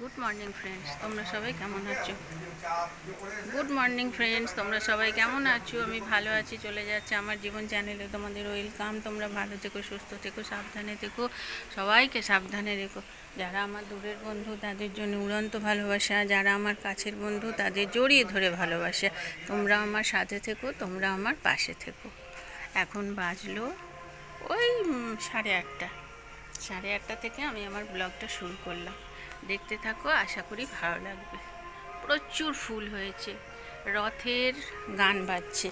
Good morning friends তোমরা সবাই কেমন আছো? গুড মর্নিং ফ্রেন্ডস তোমরা সবাই কেমন আছো? আমি ভালো আছি, চলে যাচ্ছে আমার জীবন চ্যানেলে তোমাদের ওয়েলকাম তোমরা ভালো থেকো, সুস্থ থেকো, সাবধানে থেকো। সবাইকে সাবধানে রেখো। যারা আমার দূরের বন্ধু, তাদের জন্য উড়ন্ত ভালোবাসা। যারা আমার কাছের বন্ধু, তাদের জড়িয়ে ধরে ভালোবাসা। তোমরা আমার সাথে থেকো, তোমরা আমার পাশে থেকো। এখন বাজলো ওই সাড়ে আটটা। সাড়ে আটটা থেকে আমি আমার ব্লগটা শুরু করলাম। দেখতে থাকো, আশা করি ভালো লাগবে। প্রচুর ফুল হয়েছে, রথের গান বাজছে।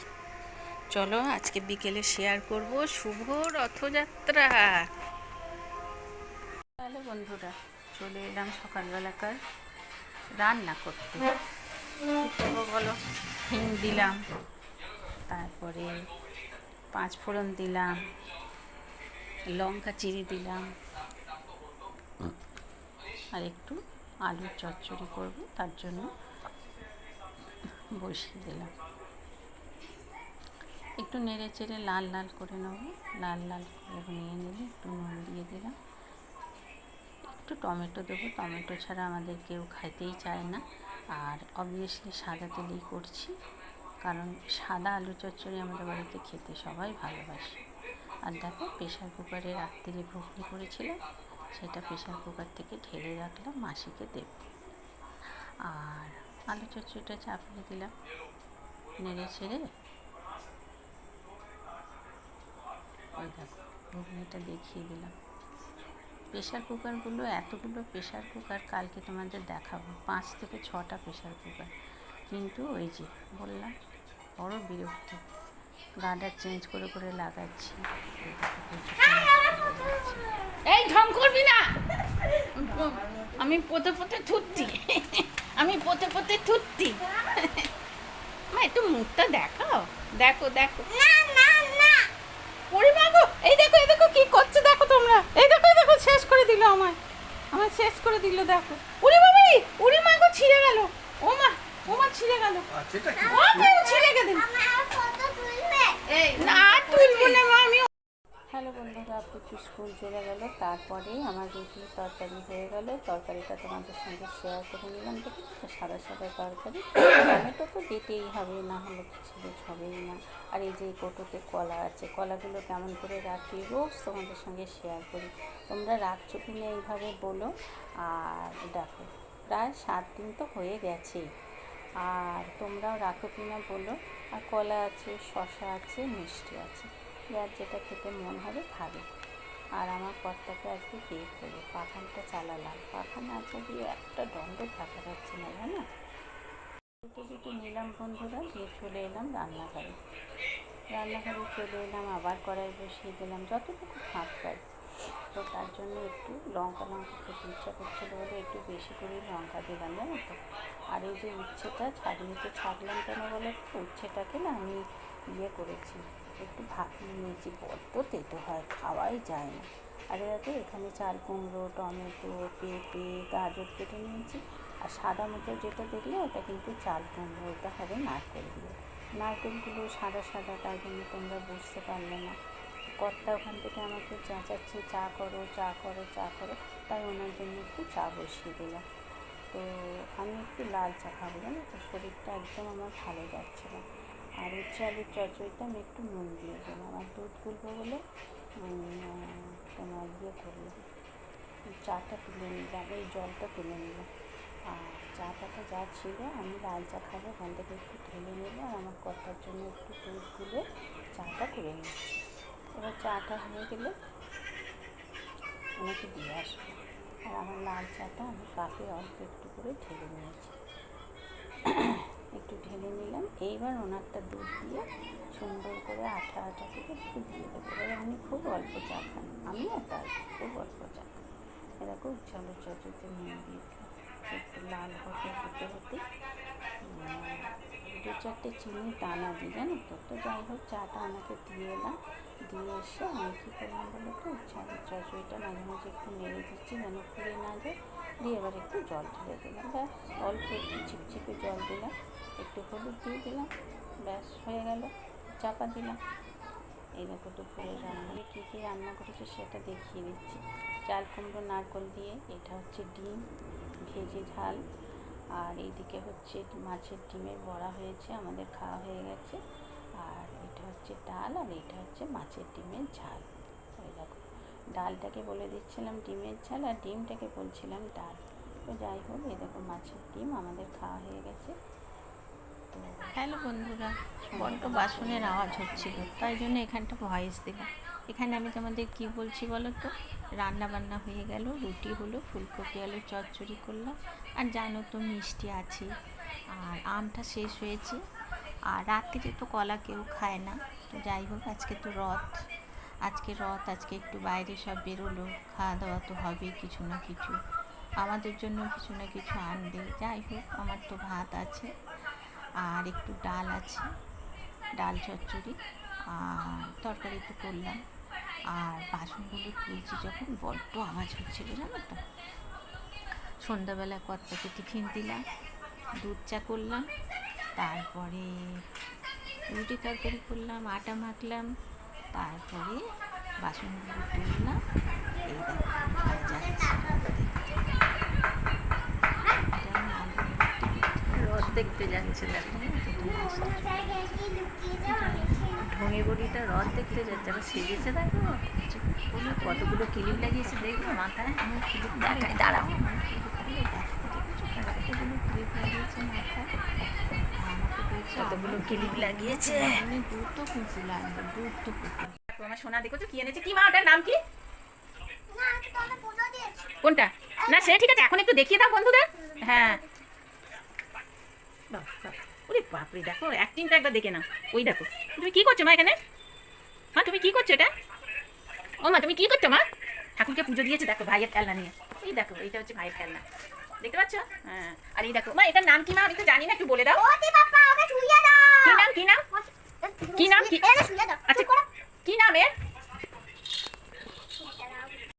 চলো আজকে বিকেলে শেয়ার করব শুভ রথযাত্রা। তাহলে বন্ধুরা, চলে এলাম সকালবেলাকার রান্না করতে। বলো? হিং দিলাম, তারপরে পাঁচ ফোড়ন দিলাম, লঙ্কা চিড়ে দিলাম একটু আলুর চচ্চড়ি করব, তার জন্য বসিয়ে দিলাম। একটু নেড়ে চেড়ে লাল লাল করে নেব, লাল লাল করে নিয়ে নিলে একটু নুন দিয়ে দিলাম। একটু টমেটো দেবো, টমেটো ছাড়া আমাদের কেউ খাইতেই চায় না। আর অবভিয়াসলি সাদা তেলেই করছি, কারণ সাদা আলু চচ্চড়ি আমাদের বাড়িতে খেতে সবাই ভালোবাসে। আর দেখো প্রেশার কুকারে রাত্রিরে ঘুগনি করেছিলাম সেটা প্রেশার কুকার থেকে ঢেলে রাখলাম, মাসিকে দেব। আর আলু চচ্চড়িটা চাপিয়ে দিলাম, নেড়ে ছেড়ে। ওই দেখো, ঘুগনিটা দেখিয়ে দিলাম। প্রেশার কুকারগুলো, এতগুলো প্রেশার কুকার কালকে তোমাদের দেখাবো। পাঁচ থেকে ছটা প্রেশার কুকার। কিন্তু ওই যে বললাম, বড় বিরক্ত। গার্ডার চেঞ্জ করে করে লাগাচ্ছি। এই ঢং করবি না। আমি পোতে পোতে থুত্তি। আমি পোতে পোতে থুত্তি। মা একটু মুখটা দেখাও। দেখো দেখো। ওরে মাগো এই দেখো এই দেখো কি করছে দেখো তোমরা। এই দেখো দেখো শেষ করে দিল আমায়। আমায় শেষ করে দিল দেখো। উড়ি বাবাই উড়ি মাগো ছিঁড়ে গেল। ও মা ও মা ছিঁড়ে গেল। কি? ও ছিঁড়ে গেল। না তুলবো না আমি হ্যালো বন্ধুরা প্রচুর স্কুল চলে গেল তারপরে আমার রুটি তরকারি হয়ে গেল। তরকারিটা তোমাদের সঙ্গে শেয়ার করে নিলাম। দেখি সাদা সাদা তরকারি। টমেটো তো দিতেই হবে না হলে কিছু ছেলে হবেই না। আর এই যে কোটোতে কলা আছে কলাগুলো কেমন করে রাখি? রোজ তোমাদের সঙ্গে শেয়ার করি। তোমরা রাখছো কি না এইভাবে বলো। আর দেখো প্রায় সাত দিন তো হয়ে গেছেই। আর তোমরাও রাখো কি না বলো। আর কলা আছে শশা আছে, মিষ্টি আছে। যার যেটা খেতে মন হবে খাবে। আর আমার কর্তাকে আজকে কেক দেবো পাখানটা চালালাম। পাখান আছে দিয়ে একটা দণ্ড থাকা যাচ্ছে না, জানো? দুটো নিলাম বন্ধুরা, দিয়ে চলে এলাম রান্নাঘরে। রান্নাঘরে চলে এলাম, আবার কড়াই বসিয়ে দিলাম, যতটুকু ফাঁক পাই। তো তার জন্য একটু লঙ্কা লঙ্কা খেতে ইচ্ছা করছিল বলে একটু বেশি করে লঙ্কা দিলাম, জানো তো? আর এই যে উচ্ছেটা ছাড়িয়ে তো ছাড়লাম কেন বলে উচ্ছেটাকে না আমি ইয়ে করেছি, একটু ভাপিয়ে নিয়েছি, বড্ড তেতো হয়, খাওয়াই যায় না। আর দেখো এখানে চাল কুমড়ো, টমেটো, পেঁপে, গাজর কেটে নিয়েছি, আর সাদা মতো যেটা দেখলে ওটা কিন্তু চাল কুমড়ো, ওটা হবে নারকেল দিয়ে। নারকেলগুলো সাদা সাদা তাই জন্য তোমরা বুঝতে পারলে না। কর্তা ওখান থেকে আমাকে চেঁচাচ্ছে, চা করো চা করো চা করো। তাই ওনার জন্য একটু চা বসিয়ে দিলাম। তো আমি একটু লাল চা খাব, জানো তো? শরীরটা একদম আমার ভালো যাচ্ছে না। আর হচ্ছে আলুর চচড়িটা আমি একটু নুন দিয়ে দিলাম। আর দুধ গুলবো বলে তোমার ইয়ে করলাম চাটা তুলে নিলাম এই জলটা তুলে নিলাম। আর চা পাতা যা ছিল, আমি লাল চা খাব, ওখান থেকে একটু ঢেলে নিলাম। আর আমার কর্তার জন্য একটু দুধ গুলে চাটা করে নিচ্ছি। এবার চাটা হয়ে গেলে ওনাকে দিয়ে আসব। আর আমার লাল চাটা আমি কাপে অল্প একটু করে ঢেলে নিয়েছি। একটু ঢেলে নিলাম। এইবার ওনারটা দুধ দিয়ে সুন্দর করে আঠা আঠা থেকে একটু দিয়ে দেবো। এবার আপনি খুব অল্প চা খান। আমিও তাই, খুব অল্প চা খাই। এরকম চলো চচুতে নিয়ে দিয়ে দিলাম একটু লাল হতে হতে হতে দু চারটে চিনি দানা দিই, জানো তো? তো যাই হোক, চাটা আমাকে দিয়ে এলাম। দিয়ে এসে আমি কী করলাম বলো তো? চচড়িটা মাঝে মাঝে একটু নেড়ে দিচ্ছি, যেন পুড়ে না যায়। দিয়ে এবার একটু জল ঢেলে দিলাম। ব্যাস, অল্প একটু ছিপছিপে জল দিলাম। একটু হলুদ দিয়ে দিলাম। ব্যাস, হয়ে গেল। চাপা দিলাম। এই দেখো দুপুরে রান্না কী কী রান্না করেছে সেটা দেখিয়ে দিচ্ছি। চাল কুমড়ো, নারকল দিয়ে, এটা হচ্ছে ডিম, ভেজে ঝাল। আর এইদিকে হচ্ছে মাছের ডিমের বড়া হয়েছে, আমাদের খাওয়া হয়ে গেছে। হচ্ছে ডাল আর এটা হচ্ছে মাছের ডিমের ঝাল। ওই দেখো, ডালটাকে বলে দিচ্ছিলাম ডিমের ঝাল আর ডিমটাকে বলছিলাম ডাল। তো যাই হোক, এই দেখো মাছের ডিম আমাদের খাওয়া হয়ে গেছে। তো হ্যালো বন্ধুরা, বড্ড বাসনের আওয়াজ হচ্ছিল, তাই জন্য এখানটা ভয়েস দিলাম এখানে আমি তোমাদের কি বলছি বলো তো? রান্না বান্না হয়ে গেল, রুটি হলো, ফুলকপি আলু চচ্চড়ি করলাম। আর জানো তো মিষ্টি আছে, আর আমটা শেষ হয়েছে। আর রাত্রিতে তো কলা কেউ খায় না। তো যাই হোক, আজকে তো রথ। আজকে রথ, আজকে একটু বাইরে সব বেরোলো। খাওয়া দাওয়া তো হবে কিছু না কিছু। আমাদের জন্য কিছু না কিছু আনবে। যাই হোক, আমার তো ভাত আছে আর একটু ডাল আছে, ডাল চচ্চড়ি আর তরকারি তো করলাম। আর বাসনগুলো তুলছি যখন, বড্ড আওয়াজ হচ্ছিল, জানো তো। সন্ধ্যাবেলা কর্তাকে টিফিন দিলাম, দুধ চা করলাম তারপরে রুটি তরকারি করলাম আটা মাখলাম তারপরে বাসনগুলো তুললাম এই রথ দেখতে যাচ্ছে ঢঙে বড়িটা রথ দেখতে যাচ্ছে আবার সেজেছে দেখো। কতগুলো কিলিপ লাগিয়েছে দেখবে মাথায়? দাঁড়াও। কতগুলো ক্লিপ লাগিয়েছে? দেখো, আমার সোনা দেখো তো কি এনেছে? কি মা ওটার নাম কি? কোনটা? না সে ঠিক আছে এখন একটু দেখিয়ে দাও বন্ধুদের। হ্যাঁ। ওরে বাপরে দেখো অ্যাক্টিংটা একবার দেখে নাও। ওই দেখো তুমি কি করছ মা এখানে? মা তুমি কি করছ এটা? ও মা তুমি কি করছ মা? ঠাকুরকে পুজো দিয়েছে দেখো ভাইয়ের খেলনা নিয়ে। এই দেখো এইটা হচ্ছে ভাইয়ের খেলনা। দেখতে পাচ্ছ? হ্যাঁ। আর এই দেখো মা এটার নাম কি মা? আমি তো জানি না একটু বলে দাও। কি নাম কি নাম? কি নাম? কি আচ্ছা কি নাম এর?